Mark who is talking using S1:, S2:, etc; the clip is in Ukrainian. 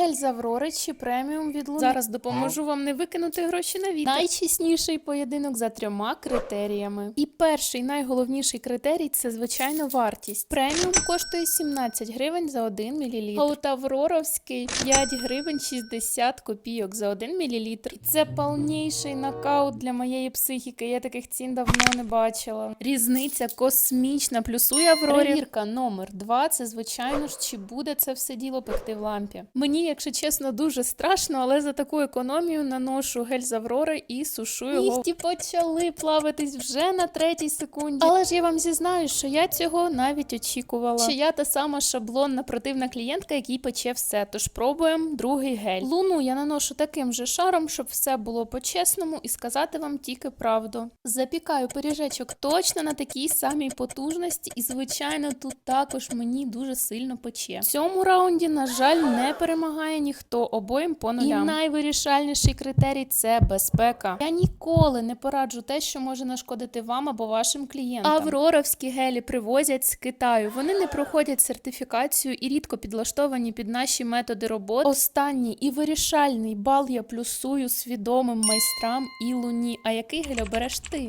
S1: Гель з Аврори чи преміум від Луни. Зараз допоможу вам не викинути гроші на вітер. Найчесніший поєдинок за трьома критеріями. І перший найголовніший критерій це звичайно вартість. Преміум коштує 17 гривень за 1 мл. А от Авроровський 5 гривень 60 копійок за 1 мл. І це повніший нокаут для моєї психіки. Я таких цін давно не бачила. Різниця космічна. Плюсує Аврорі. Перевірка номер 2 це звичайно ж, чи буде це все діло пекти в лампі. Мені, якщо чесно, дуже страшно, але за таку економію наношу гель з Аврори і сушу його. Нігті почали плавитись вже на третій секунді. Але ж я вам зізнаю, що я цього навіть очікувала. Що я та сама шаблонна противна клієнтка, який пече все. Тож пробуємо другий гель. Луну я наношу таким же шаром, щоб все було по-чесному і сказати вам тільки правду. Запікаю пиріжечок точно на такій самій потужності, і звичайно, тут також мені дуже сильно пече. В цьому раунді, на жаль, не перемагає ніхто обоїм по нулям. І найвирішальніший критерій це безпека. Я ніколи не пораджу те, що може нашкодити вам або вашим клієнтам. Авроровські гелі привозять з Китаю. Вони не проходять сертифікацію і рідко підлаштовані під наші методи роботи. Останній і вирішальний бал я плюсую свідомим майстрам і луні. А який гель обереш ти?